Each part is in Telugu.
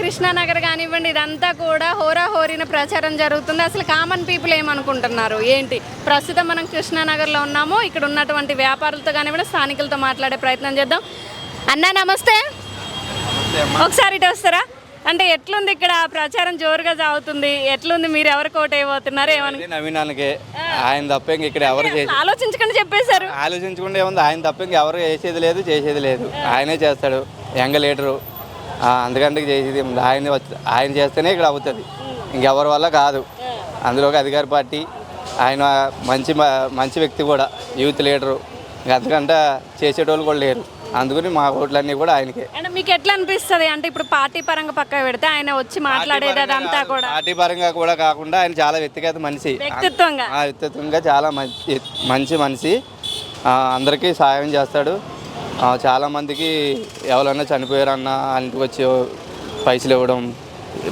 కృష్ణానగర్ కానివ్వండి ఇదంతా కూడా హోరా హోరిన ప్రచారం జరుగుతుంది. అసలు కామన్ పీపుల్ ఏమనుకుంటున్నారు? ఏంటి? ప్రస్తుతం మనం కృష్ణానగర్లో ఉన్నాము. ఇక్కడ ఉన్నటువంటి వ్యాపారులతో కానివ్వండి స్థానికులతో మాట్లాడే ప్రయత్నం చేద్దాం. అన్నా నమస్తే. ఒకసారి ఇటు వస్తారా? అంటే ఎట్లుంది ఇక్కడ ప్రచారం జోరుగా సాగుతుంది? ఎట్లుంది? మీరు ఎవరికి ఓటు వేయబోతున్నారు ఏమని? నవీనానికి. ఆయన తప్ప ఇంక ఇక్కడ ఎవరు ఆలోచించకుండా చెప్పేశారు. ఆలోచించకుండా ఏముంది? ఆయన తప్ప ఎవరు చేసేది లేదు చేసేది లేదు. ఆయనే చేస్తాడు. Young leader. అందుకంటే చేసేది. ఆయన ఆయన చేస్తేనే ఇక్కడ అవుతుంది. ఇంకెవరి వల్ల కాదు. అందులోకి అధికార పార్టీ ఆయన మంచి మంచి వ్యక్తి కూడా యూత్ లీడరు. అంతకంటే చేసేటోళ్ళు కూడా లేరు. అందుకని మా ఓట్లన్నీ కూడా ఆయనకే. అంటే మీకు ఎట్లా అనిపిస్తుంది? అంటే ఇప్పుడు పార్టీ పరంగా పక్క పెడితే ఆయన వచ్చి మాట్లాడేది అదంతా కూడా. పార్టీ పరంగా కూడా కాకుండా ఆయన చాలా వ్యక్తిగత మనిషి. వ్యక్తిత్వంగా. వ్యక్తిత్వంగా చాలా మంచి మంచి మనిషి. అందరికీ సహాయం చేస్తాడు. ఆ, చాలా మందికి ఎవరైనా చనిపోయారన్నా ఇంటికి వచ్చి పైసలు ఇవ్వడం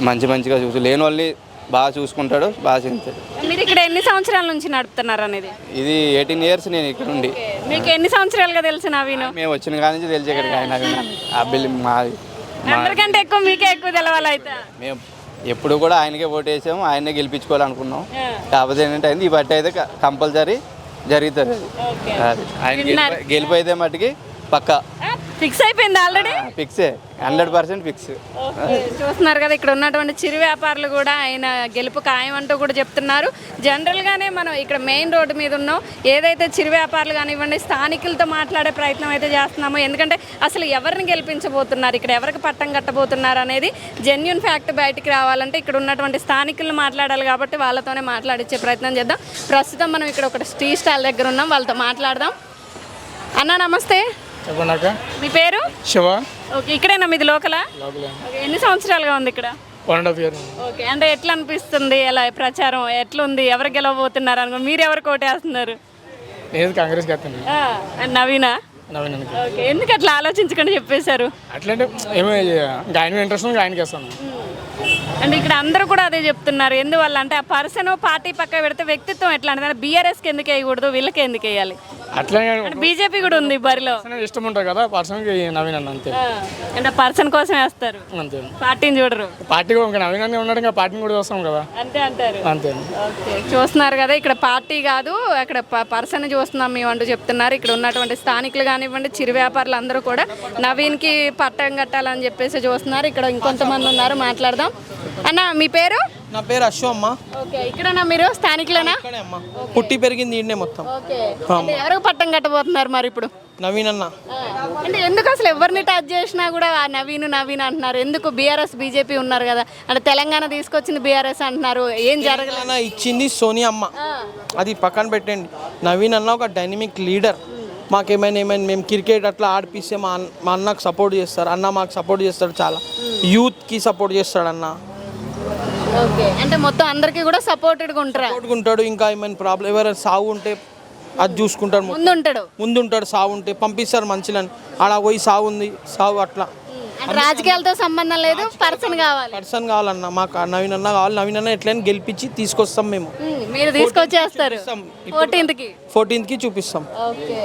మంచి మంచిగా చూసి లేని వాళ్ళని బాగా చూసుకుంటాడు బాగా చేస్తాడు మీరు ఇక్కడ ఎన్ని సంవత్సరాల నుంచి నడుపుతున్నారు అనేది? ఇది ఎయిటీన్ ఇయర్స్ నేను ఇక్కడ ఉండి. మీకు ఎన్ని సంవత్సరాలుగా తెలుసు నవీను? మేము వచ్చిన కాడి నుంచి తెలిసి ఇక్కడికి ఆయన ఆ బిల్ మాది మా అందరికంటే ఎక్కువ మీకే ఎక్కువ తెలవాలి అయితే మేము ఎప్పుడు కూడా ఆయనకే ఓటు వేసాము ఆయనే గెలిపించుకోవాలనుకున్నాం. కాకపోతే ఏంటంటే అయింది ఈ బట్టి అయితే కంపల్సరీ జరుగుతుంది అది. ఆయన గెలిపి గెలిపోయితే మట్టుకి పక్కా. ఫిక్స్ అయిపోయింది ఆల్రెడీ ఫిక్సే హండ్రెడ్ పర్సెంట్ ఫిక్స్ చూస్తున్నారు కదా ఇక్కడ ఉన్నటువంటి చిరు వ్యాపారులు కూడా ఆయన గెలుపు ఖాయం అంటూ కూడా చెప్తున్నారు. జనరల్గానే మనం ఇక్కడ మెయిన్ రోడ్డు మీద ఉన్నాం. ఏదైతే చిరు వ్యాపారులు కానివ్వండి స్థానికులతో మాట్లాడే ప్రయత్నం అయితే చేస్తున్నామో ఎందుకంటే అసలు ఎవరిని గెలిపించబోతున్నారు ఇక్కడ ఎవరికి పట్టం కట్టబోతున్నారు అనేది జెన్యున్ ఫ్యాక్ట్ బయటికి రావాలంటే ఇక్కడ ఉన్నటువంటి స్థానికులను మాట్లాడాలి కాబట్టి వాళ్ళతోనే మాట్లాడించే ప్రయత్నం చేద్దాం. ప్రస్తుతం మనం ఇక్కడ ఒక టీ స్టాల్ దగ్గర ఉన్నాం వాళ్ళతో మాట్లాడదాం. అన్న నమస్తే. చెప్పండాక మీ పేరు? శివ. ఓకే ఇక్కడేనా మీది లోకలా? ఎన్ని సంవత్సరాలుగా ఉంది ఇక్కడ? One and half year okay అంటే ఎట్లా అనిపిస్తుంది ఎలా ప్రచారం? ఎట్లుంది? ఎవరు గెలవబోతున్నారు అనుకో మీరు ఎవరు కోటేస్తున్నారు నేను కాంగ్రెస్ నవీనా? ఓకే ఎందుకు అట్లా ఆలోచించకుండా చెప్పేశారు? అట్లంటే ఏమో ఇంకా ఆయన ఇంట్రెస్ట్ ఉంది ఆయనకి వేస్తాను. అంటే ఇక్కడ అందరూ కూడా అదే చెప్తున్నారు. ఎందువల్ల అంటే ఆ పర్సన్ పార్టీ పక్క పెడితే వ్యక్తిత్వం ఎట్లా అంటే బీఆర్ఎస్కి ఎందుకు వేయకూడదు? వీళ్ళకి ఎందుకు వేయాలి? అట్లనే అంటే బీజేపీ కూడా ఉంది బరిలో. పర్సన్ ఇష్టం ఉంటుంది కదా పర్సన్కి నవీన్ అన్న అంతే. అంటే పర్సన్ కోసం వేస్తారు. అంతే. పార్టీని చూడరు. పార్టీ నవీన్ అన్న ఉన్నాడు ఇంకా పార్టీని కూడా వస్తాం కదా. అంతే అంటారు. అంతే. చూస్తున్నారు కదా ఇక్కడ పార్టీ కాదు అక్కడ పర్సన్ చూస్తున్నాం మేము అంటూ చెప్తున్నారు. ఇక్కడ ఉన్నటువంటి స్థానికులు కానివ్వండి చిరు వ్యాపారులు అందరూ కూడా నవీన్కి పట్టం కట్టాలని చెప్పేసి చూస్తున్నారు. ఇక్కడ ఇంకొంతమంది ఉన్నారు మాట్లాడదాం. అన్న మీ పేరు? నా పేరు అశ్వ అమ్మ. ఓకే ఇక్కడనా మీరు? స్థానికులేనా? పుట్టి పెరిగింది ఈడనే మొత్తం. ఎవరికి పట్టం కట్టబోతున్నారు మరి ఇప్పుడు? నవీన్ అన్న. అంటే ఎందుకు అసలు ఎవరిని టచ్ చేసినా కూడా ఆ నవీన్ నవీన్ అంటున్నారు. ఎందుకు బీఆర్ఎస్ బీజేపీ ఉన్నారు కదా? అంటే తెలంగాణ తీసుకొచ్చింది బీఆర్ఎస్ అంటున్నారు. ఏం జరగలేదు? అన్న ఇచ్చింది సోనియా అమ్మ. అది పక్కన పెట్టండి. నవీన్ అన్న ఒక డైనమిక్ లీడర్ మాకేమైనా ఏమైనా మేము క్రికెట్ అట్లా ఆడిపిస్తే మా అన్న మా అన్నకు సపోర్ట్ చేస్తారు. అన్న మాకు సపోర్ట్ చేస్తాడు చాలా. యూత్కి సపోర్ట్ చేస్తాడు అన్న. ఓకే. అంటే మొత్తం అందరికీ కూడా సపోర్టెడ్గా ఉంటారా? సపోర్ట్గా ఉంటాడు. ఇంకా ఏమైనా ప్రాబ్లం ఎవరైనా సాగు ఉంటే అది చూసుకుంటాడు. ముందు ఉంటాడు ముందుంటాడు సాగు ఉంటే పంపిస్తారు మంచిలని. ఆడ పోయి సాగు ఉంది సాగు అట్లా. అంటే రాజకీయాలతో సంబంధం లేదు పర్సన్ కావాలి. పర్సన్ కావాలన్న మాకు నవీన్ అన్న కావాలి నవీన్ అన్న ఎట్లయినా గెలిపించి తీసుకొస్తాం మేము. మీరు తీసుకొచ్చేస్తారు. ఫోర్టీన్త్కి ఫోర్టీన్త్కి. చూపిస్తాం. ఓకే.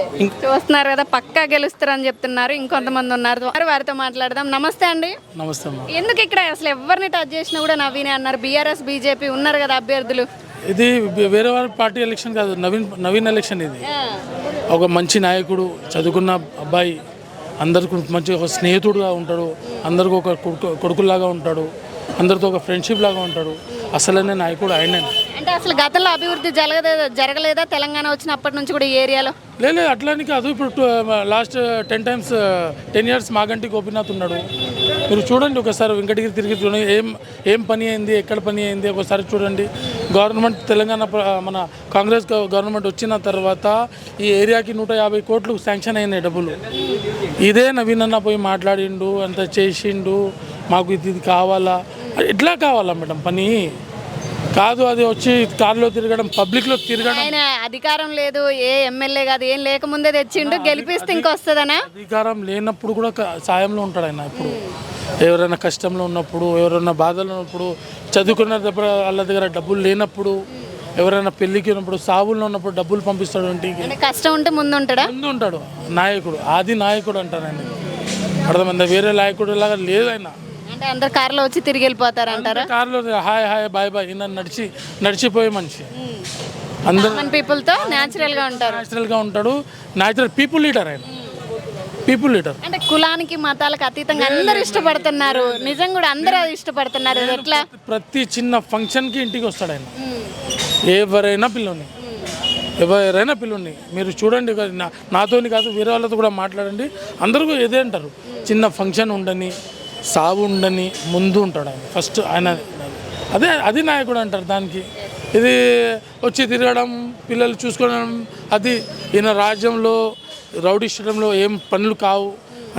చూస్తున్నారు కదా పక్కా గెలుస్తారని చెప్తున్నారు ఇంకొంతమంది ఉన్నారు. వారు వారితో మాట్లాడదాం. నమస్తే అండి. నమస్తే ఎందుకు ఇక్కడ అసలు ఎవరిని టచ్ చేసినా కూడా నవీనే అన్నారు. బీఆర్ఎస్ బీజేపీ ఉన్నారు కదా అభ్యర్థులు. ఇది వేరే వారి పార్టీ ఎలక్షన్ కాదు నవీన్ నవీన్ ఎలక్షన్ ఇది. ఒక మంచి నాయకుడు చదువుకున్న అబ్బాయి అందరికి మంచి ఒక స్నేహితుడుగా ఉంటాడు అందరికి ఒక కొడుకు కొడుకులాగా ఉంటాడు అందరితో ఒక ఫ్రెండ్షిప్ లాగా ఉంటాడు. అసలనే నాయకుడు ఆయనే. అంటే అసలు గతంలో అభివృద్ధి జరగలేదా జరగలేదా? తెలంగాణ వచ్చినప్పటి నుంచి కూడా ఈ ఏరియాలో? లేదు అట్లానే కాదు ఇప్పుడు last ten times ten years Maganti Gopinath ఉన్నాడు. మీరు చూడండి ఒకసారి వెంకటగిరి తిరిగి చూడండి ఏం ఏం పని అయింది ఎక్కడ పని అయింది ఒకసారి చూడండి. గవర్నమెంట్ తెలంగాణ మన కాంగ్రెస్ గవర్నమెంట్ వచ్చిన తర్వాత ఈ ఏరియాకి నూట యాభై కోట్లు శాంక్షన్ అయినాయి డబ్బులు. ఇదే నవీన్ అన్న పోయి మాట్లాడిండు అంత చేసిండు మాకు ఇది ఇది కావాలా? ఎట్లా కావాలా మేడం పని? కాదు అది వచ్చి కారులో తిరగడం పబ్లిక్లో తిరగడం. ఆయన అధికారం లేదు ఏ ఎమ్మెల్యే కాదు ఏం లేకముందే తెచ్చిండు గెలిపిస్తే ఇంకొస్తుందనా? అధికారం లేనప్పుడు కూడా క- సాయంలో ఉంటాడు ఆయన ఇప్పుడు. ఎవరైనా కష్టంలో ఉన్నప్పుడు ఎవరైనా బాధలో ఉన్నప్పుడు చదువుకున్న దగ్గర వాళ్ళ దగ్గర డబ్బులు లేనప్పుడు ఎవరైనా పెళ్ళికి ఉన్నప్పుడు సావుల్లో ఉన్నప్పుడు డబ్బులు పంపిస్తాడు ఇంటికి. అంటే కష్టం ఉంటే ముందు ఉంటాడా ముందు ఉంటాడు నాయకుడు ఆది నాయకుడు అంటారు ఆయన. అర్థమైందా? వేరే నాయకుడు లాగా లేదు ఆయన. అంటే అందరు కార్లో వచ్చి తిరిగి వెళ్ళిపోతారు అంటారా? కార్లో హాయ్ హాయ్ బాయ్ బాయ్ ఈయన నడిచి నడిచిపోయే మనిషి. అందరు పీపుల్తో న్యాచురల్గా ఉంటారు. న్యాచురల్గా ఉంటాడు. న్యాచురల్ పీపుల్ లీడర్ ఆయన. పీపుల్ లీడర్ అంటే కులానికి మతాలకు అతీతంగా అందరూ ఇష్టపడుతున్నారు. నిజం కూడా అందరూ ఇష్టపడుతున్నారు. ఎట్లా? ప్రతి చిన్న ఫంక్షన్కి ఇంటికి వస్తాడు ఆయన. ఎవరైనా పిల్లని. ఎవరైనా పిల్లని. మీరు చూడండి నాతోని కాదు వేరే వాళ్ళతో కూడా మాట్లాడండి. అందరూ ఇదే అంటారు. చిన్న ఫంక్షన్ ఉండని సాగు ఉండని ముందు ఉంటాడు ఆయన. ఫస్ట్ ఆయన అదే అది నాయకుడు అంటారు దానికి. ఇది వచ్చి తిరగడం పిల్లలు చూసుకోవడం అది ఈయన రాజ్యంలో రౌడీ స్టేడియంలో ఏం పనులు కావు.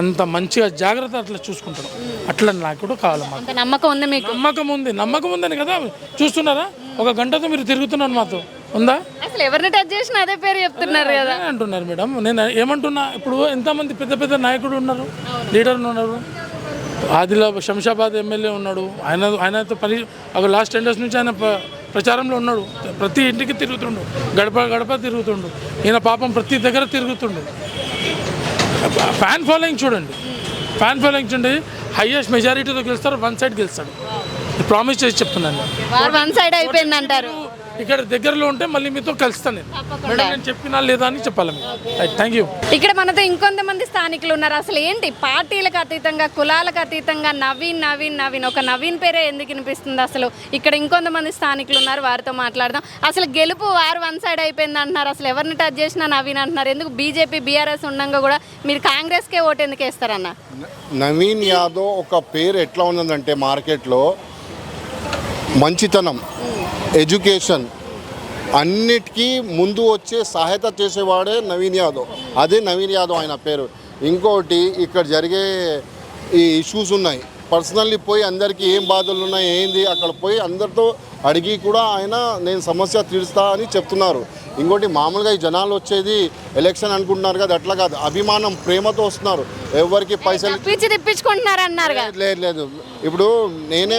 అంత మంచిగా జాగ్రత్త అట్లా చూసుకుంటాడు. అట్లా నాయకుడు కావాలి మాకు. నమ్మకం ఉంది మీకు? నమ్మకం ఉంది. నమ్మకం ఉందని కదా చూస్తున్నారా? ఒక గంటతో మీరు తిరుగుతున్నారు మాతో. ఉందా? అసలు ఎవరిని టచ్ చేసినా అదే పేరు చెప్తున్నారు కదా. అంటున్నారు మేడం. నేను ఏమంటున్నా ఇప్పుడు ఎంతమంది పెద్ద పెద్ద నాయకుడు ఉన్నారు లీడర్లు ఉన్నారు? ఆదిలాబాద్ శంషాబాద్ ఎమ్మెల్యే ఉన్నాడు. ఆయన ఆయనతో పని ఒక లాస్ట్ టెన్ డేస్ నుంచి ఆయన ప్రచారంలో ఉన్నాడు. ప్రతి ఇంటికి తిరుగుతుండు. గడప గడప తిరుగుతుండు. ఈయన పాపం ప్రతి దగ్గర తిరుగుతుండు. ఫ్యాన్ ఫాలోయింగ్ చూడండి. ఫ్యాన్ ఫాలోయింగ్ చూడండి. హైయెస్ట్ మెజారిటీతో గెలుస్తారు వన్ సైడ్ గెలుస్తాడు. ప్రామిస్ చేసి చెప్తున్నాను. వన్ సైడ్ అయిపోయింది అంటారు ఇక్కడ దగ్గరలో ఉంటే మళ్ళీ మీతో కలుస్తాను నేను. మేడం నేను చెప్పినా లేదా అని చెప్పాలి మీరు థ్యాంక్ యూ ఇక్కడ మనతో ఇంకొంతమంది స్థానికులు ఉన్నారు. అసలు ఏంటి? పార్టీలకు అతీతంగా కులాలకు అతీతంగా నవీన్ నవీన్ నవీన్. ఒక నవీన్ పేరే ఎందుకు వినిపిస్తుంది అసలు? ఇక్కడ ఇంకొంతమంది స్థానికులు ఉన్నారు. వారితో మాట్లాడదాం. అసలు గెలుపు వారు వన్ సైడ్ అయిపోయింది అంటున్నారు. అసలు ఎవరిని టచ్ చేసినా నవీన్ అంటున్నారు. ఎందుకు బీజేపీ బీఆర్ఎస్ ఉండగా కూడా మీరు కాంగ్రెస్కే ఓటు ఎందుకు వేస్తారన్న? నవీన్ యాదవ్ ఒక పేరు ఎట్లా ఉన్నదంటే మార్కెట్లో మంచితనం. ఎడ్యుకేషన్ అన్నిటికీ ముందు వచ్చే సహాయత చేసేవాడే నవీన్ యాదవ్. అదే నవీన్ యాదవ్ ఆయన పేరు. ఇంకోటి ఇక్కడ జరిగే ఈ ఇష్యూస్ ఉన్నాయి. పర్సనల్లీ పోయి అందరికీ ఏం బాధలు ఉన్నాయి ఏంది? అక్కడ పోయి అందరితో అడిగి కూడా ఆయన నేను సమస్య తీరుస్తా అని చెప్తున్నారు. ఇంకోటి మామూలుగా ఈ జనాలు వచ్చేది ఎలక్షన్ అనుకుంటున్నారు కదా అట్లా కాదు. అభిమానం ప్రేమతో వస్తున్నారు. ఎవరికి పైసలు తిప్పించుకుంటున్నారు అన్నారుగా లేదు లేదు ఇప్పుడు నేనే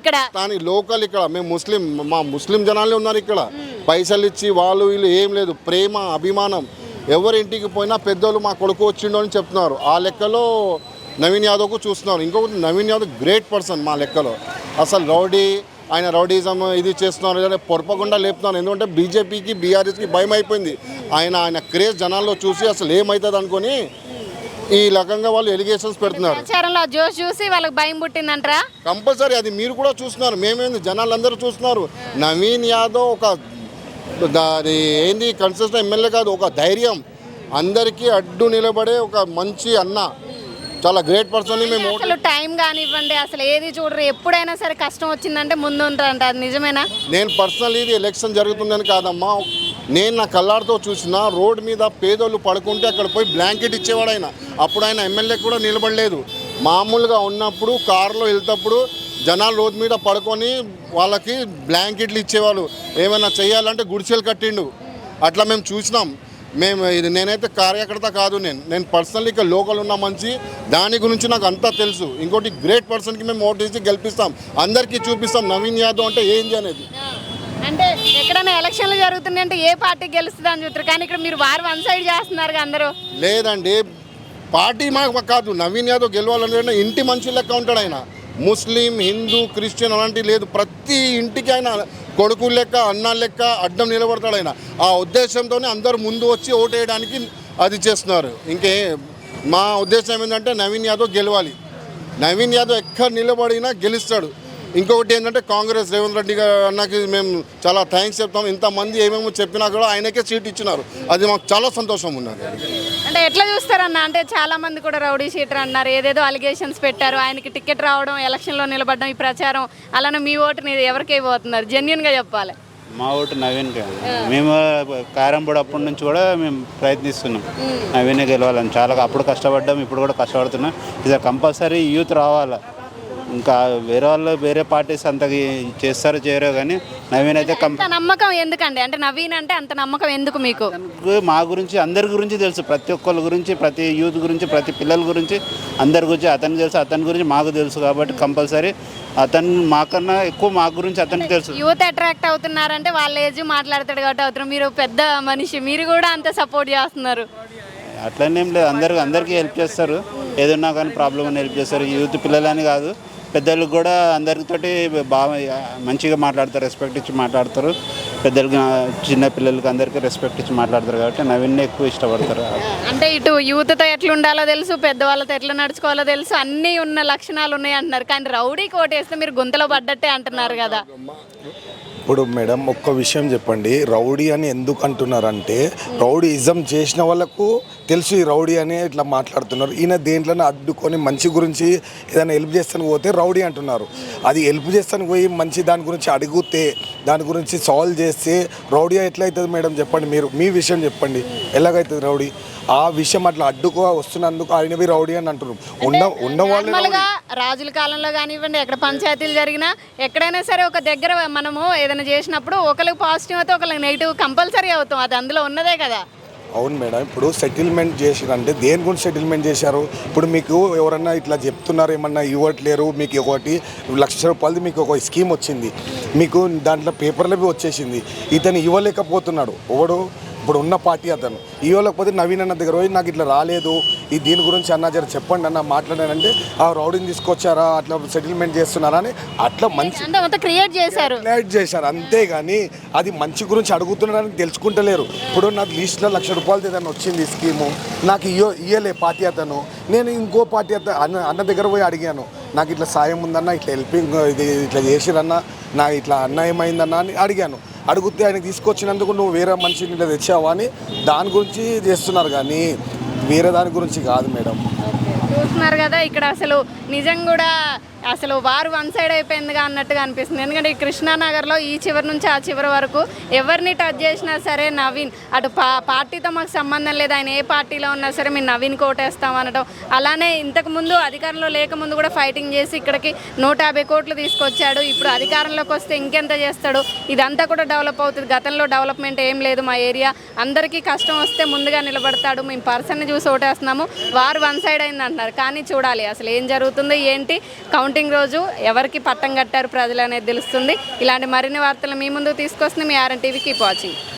ఇక్కడ? కానీ లోకల్ ఇక్కడ. మేము ముస్లిం మా ముస్లిం జనాలే ఉన్నారు ఇక్కడ. పైసలు ఇచ్చి వాళ్ళు వీళ్ళు ఏం లేదు. ప్రేమ అభిమానం. ఎవరి ఇంటికి పోయినా పెద్దోళ్ళు మా కొడుకు వచ్చిండో అని చెప్తున్నారు. ఆ లెక్కలో నవీన్ యాదవ్కు చూస్తున్నారు. ఇంకొకటి నవీన్ యాదవ్ గ్రేట్ పర్సన్ మా లెక్కలో. అసలు రౌడీ ఆయన రౌడీజం ఇది చేస్తున్నారు లేదా పొరపకుండా లేపుతున్నారు. ఎందుకంటే బీజేపీకి బీఆర్ఎస్కి భయం అయిపోయింది. ఆయన ఆయన క్రేజ్ జనాల్లో చూసి అసలు ఏమవుతుంది అనుకొని ఈ రకంగా వాళ్ళు ఎలిగేషన్స్ పెడుతున్నారు. ప్రచారంలో ఆ జోష్ చూసి వాళ్ళకి భయం పుట్టిందంటారా? కంపల్సరీ అది మీరు కూడా చూస్తున్నారు. మేమేంది జనాలు అందరూ చూస్తున్నారు. నవీన్ యాదవ్ ఒక దాని ఏంది కన్సిస్టెంట్ ఎమ్మెల్యే కాదు ఒక ధైర్యం. అందరికీ అడ్డు నిలబడే ఒక మంచి అన్న. చాలా గ్రేట్ పర్సన్ మేము అసలు టైం కానివ్వండి అసలు ఏది చూడరు. ఎప్పుడైనా సరే కష్టం వచ్చిందంటే ముందు ఉంటారంట అది నిజమేనా? నేను పర్సనల్ ఇది ఎలక్షన్ జరుగుతుందని కాదమ్మా. నేను నా కళ్ళారితో చూసిన రోడ్ మీద పేదోళ్ళు పడుకుంటే అక్కడ పోయి బ్లాంకెట్ ఇచ్చేవాడు ఆయన అప్పుడు ఆయన ఎమ్మెల్యే కూడా నిలబడలేదు. మామూలుగా ఉన్నప్పుడు కారులో వెళ్తప్పుడు జనాలు రోడ్ మీద పడుకొని వాళ్ళకి బ్లాంకెట్లు ఇచ్చేవాళ్ళు. ఏమైనా చేయాలంటే గుడిసెలు కట్టిండు. అట్లా మేము చూసినాం. మేము ఇది నేనైతే కార్యకర్త కాదు నేను. నేను పర్సనల్లీ ఇక్కడ లోకల్ ఉన్న మంచి దాని గురించి నాకు అంతా తెలుసు. ఇంకోటి గ్రేట్ పర్సన్కి మేము ఓటు వేసి గెలిపిస్తాం. అందరికీ చూపిస్తాం నవీన్ యాదవ్ అంటే ఏంది అనేది. అంటే ఎక్కడైనా ఎలక్షన్లు జరుగుతున్నాయి అంటే ఏ పార్టీ గెలుస్తుంది అని చూస్తారు. కానీ ఇక్కడ మీరు వారు వన్ సైడ్ చేస్తున్నారు అందరూ. లేదండి పార్టీ మాకు కాదు. నవీన్ యాదవ్ గెలవాలంటే ఇంటి మనిషి లెక్క ఉంటాడు ఆయన. ముస్లిం హిందూ క్రిస్టియన్ అలాంటివి లేదు. ప్రతి ఇంటికి ఆయన కొడుకు లెక్క అన్న లెక్క అడ్డం నిలబడతాడు ఆయన. ఆ ఉద్దేశంతోనే అందరు ముందు వచ్చి ఓటేయడానికి అది చేస్తున్నారు. ఇంకే మా ఉద్దేశం ఏంటంటే నవీన్ యాదవ్ గెలవాలి. నవీన్ యాదవ్ ఎక్కడ నిలబడినా గెలుస్తాడు. ఇంకొకటి ఏంటంటే కాంగ్రెస్ రేవంత్ రెడ్డి గారు అన్నకి మేము చాలా థ్యాంక్స్ చెప్తాం. ఇంతమంది ఏమేమో చెప్పినా కూడా ఆయనకే సీట్ ఇచ్చినారు. అది మాకు చాలా సంతోషం ఉన్నది. అంటే ఎట్లా చూస్తారన్న? అంటే చాలా మంది కూడా రౌడీ షీటర్ అన్నారు. ఏదేదో అలిగేషన్స్ పెట్టారు. ఆయనకి టికెట్ రావడం ఎలక్షన్లో నిలబడడం ఈ ప్రచారం అలానే మీ ఓటుని ఎవరికి ఇవ్వబోతున్నారు జెన్యున్గా చెప్పాలి. మా ఓటు నవీన్ మేము కారంపూడి అప్పటి నుంచి కూడా మేము ప్రయత్నిస్తున్నాం. నవీనే గెలవాలని. చాలా అప్పుడు కష్టపడ్డాం ఇప్పుడు కూడా కష్టపడుతున్నాం. ఇది కంపల్సరీ యూత్ రావాలి? ఇంకా వేరే వాళ్ళు వేరే పార్టీస్ అంత చేస్తారో చేయరో కానీ నవీన్ అయితే కం అంత నమ్మకం ఎందుకండి? అంటే నవీన్ అంటే అంత నమ్మకం ఎందుకు మీకు? మా గురించి అందరి గురించి తెలుసు. ప్రతి ఒక్కరి గురించి ప్రతి యూత్ గురించి ప్రతి పిల్లల గురించి అందరి గురించి అతనికి తెలుసు అతని గురించి మాకు తెలుసు కాబట్టి కంపల్సరీ అతను మాకన్నా ఎక్కువ మా గురించి అతనికి తెలుసు. యూత్ అట్రాక్ట్ అవుతున్నారంటే వాళ్ళ ఏజ్ మాట్లాడతాడు కాబట్టి అవుతున్నారు. మీరు పెద్ద మనిషి మీరు కూడా అంత సపోర్ట్ చేస్తున్నారు. అట్లనేం లేదు. అందరికి అందరికీ హెల్ప్ చేస్తారు. ఏదన్నా కానీ ప్రాబ్లం అని హెల్ప్ చేస్తారు. యూత్ పిల్లలని కాదు. పెద్దలు కూడా అందరితోటి బాగా మంచిగా మాట్లాడతారు రెస్పెక్ట్ ఇచ్చి మాట్లాడతారు. పెద్దలకి చిన్న పిల్లలకి అందరికీ రెస్పెక్ట్ ఇచ్చి మాట్లాడతారు కాబట్టి నవీన్ ఎక్కువ ఇష్టపడతారు. అంటే ఇటు యూత్తో ఎట్లా ఉండాలో తెలుసు పెద్దవాళ్ళతో ఎట్లా నడుచుకోవాలో తెలుసు అన్నీ ఉన్న లక్షణాలు ఉన్నాయి అంటున్నారు. కానీ రౌడీ కోటేస్తే మీరు గుంతలో పడ్డట్టే అంటున్నారు కదా. ఇప్పుడు మేడం ఒక్క విషయం చెప్పండి. రౌడీ అని ఎందుకు అంటున్నారంటే రౌడీయిజం చేసిన వాళ్ళకు తెలుసు ఈ రౌడీ అని ఇట్లా మాట్లాడుతున్నారు. ఈయన దేంట్లోనే అడ్డుకొని మంచి గురించి ఏదైనా హెల్ప్ చేస్తాను పోతే రౌడీ అంటున్నారు. అది హెల్ప్ చేస్తాను పోయి మంచి దాని గురించి అడిగితే దాని గురించి సాల్వ్ చేస్తే రౌడీ ఎట్లయితుంది మేడం చెప్పండి. మీరు మీ విషయం చెప్పండి. ఎలాగైతుంది రౌడీ? ఆ విషయం అట్లా అడ్డుకో వస్తున్నందుకు ఆయనవి రౌడీ అని అంటున్నారు. ఉన్న ఉన్న వాళ్ళే రాజుల కాలంలో కానివ్వండి ఎక్కడ పంచాయతీలు జరిగినా ఎక్కడైనా సరే ఒక దగ్గర మనము ఏదైనా చేసినప్పుడు ఒకరికి పాజిటివ్ అయితే ఒకరికి నెగిటివ్ కంపల్సరీ అవుతాం. అది అందులో ఉన్నదే కదా. అవును మేడం ఇప్పుడు సెటిల్మెంట్ చేసిరంటే దేని గురించి సెటిల్మెంట్ చేశారు? ఇప్పుడు మీకు ఎవరన్నా ఇట్లా చెప్తున్నారు ఏమన్నా ఇవ్వట్లేరు మీకు ఒకటి లక్ష రూపాయలది మీకు ఒక స్కీమ్ వచ్చింది. మీకు దాంట్లో పేపర్లో వచ్చేసింది. ఇతను ఇవ్వలేకపోతున్నాడు. ఎవడు? ఇప్పుడు ఉన్న పార్టీ అతను. ఇవ్వలేకపోతే నవీన్ అన్న దగ్గర పోయి నాకు ఇట్లా రాలేదు ఈ దీని గురించి అన్న జర చెప్పండి అన్న మాట్లాడానంటే ఆ రౌడీని తీసుకొచ్చారా అట్లా సెటిల్మెంట్ చేస్తున్నారా అని అట్లా మంచి క్రియేట్ చేశారు. క్లారిట్ చేశారు. అంతేగాని అది మంచి గురించి అడుగుతున్నారని తెలుసుకుంటలేరు. ఇప్పుడు నాకు లిస్ట్లో లక్ష రూపాయలు ఏదైనా వచ్చింది ఈ స్కీము నాకు ఇయ్య ఇయ్యలే పార్టీ అతను. నేను ఇంకో పార్టీ అన్న అన్న దగ్గర పోయి అడిగాను నాకు ఇట్లా సాయం ఉందన్న ఇట్లా హెల్పింగ్ ఇది ఇట్లా చేసిరన్న నా ఇట్లా అన్యాయం అయిందన్న అని అడిగాను. అడుగుతే ఆయన తీసుకొచ్చినందుకు నువ్వు వేరే మనిషిని ఇలా తెచ్చావా అని దాని గురించి చేస్తున్నారు కానీ వేరే దాని గురించి కాదు మేడం. చూస్తున్నారు కదా ఇక్కడ అసలు నిజం కూడా అసలు వారు వన్ సైడ్ అయిపోయిందిగా అన్నట్టుగా అనిపిస్తుంది. ఎందుకంటే ఈ కృష్ణానగర్లో ఈ చివరి నుంచి ఆ చివరి వరకు ఎవరిని టచ్ చేసినా సరే నవీన్ అటు పా పార్టీతో మాకు సంబంధం లేదు. ఆయన ఏ పార్టీలో ఉన్నా సరే మేము నవీన్ కోటేస్తాం అనడం అలానే ఇంతకు ముందు అధికారంలో లేకముందు కూడా ఫైటింగ్ చేసి ఇక్కడికి నూట యాభై కోట్లు తీసుకొచ్చాడు. ఇప్పుడు అధికారంలోకి వస్తే ఇంకెంత చేస్తాడు? ఇదంతా కూడా డెవలప్ అవుతుంది. గతంలో డెవలప్మెంట్ ఏం లేదు మా ఏరియా. అందరికీ కష్టం వస్తే ముందుగా నిలబడతాడు. మేము పర్సన్ని చూసి ఓటేస్తున్నాము. వారు వన్ సైడ్ అయింది అంటున్నారు కానీ చూడాలి అసలు ఏం జరుగుతుందో ఏంటి? కౌంటింగ్ రోజు ఎవరికి పట్టం కట్టారు ప్రజలు అనేది తెలుస్తుంది. ఇలాంటి మరిన్ని వార్తలు మీ ముందు తీసుకొస్తుంది మీ ఆర్ఎన్ టీవీ. Keep watching.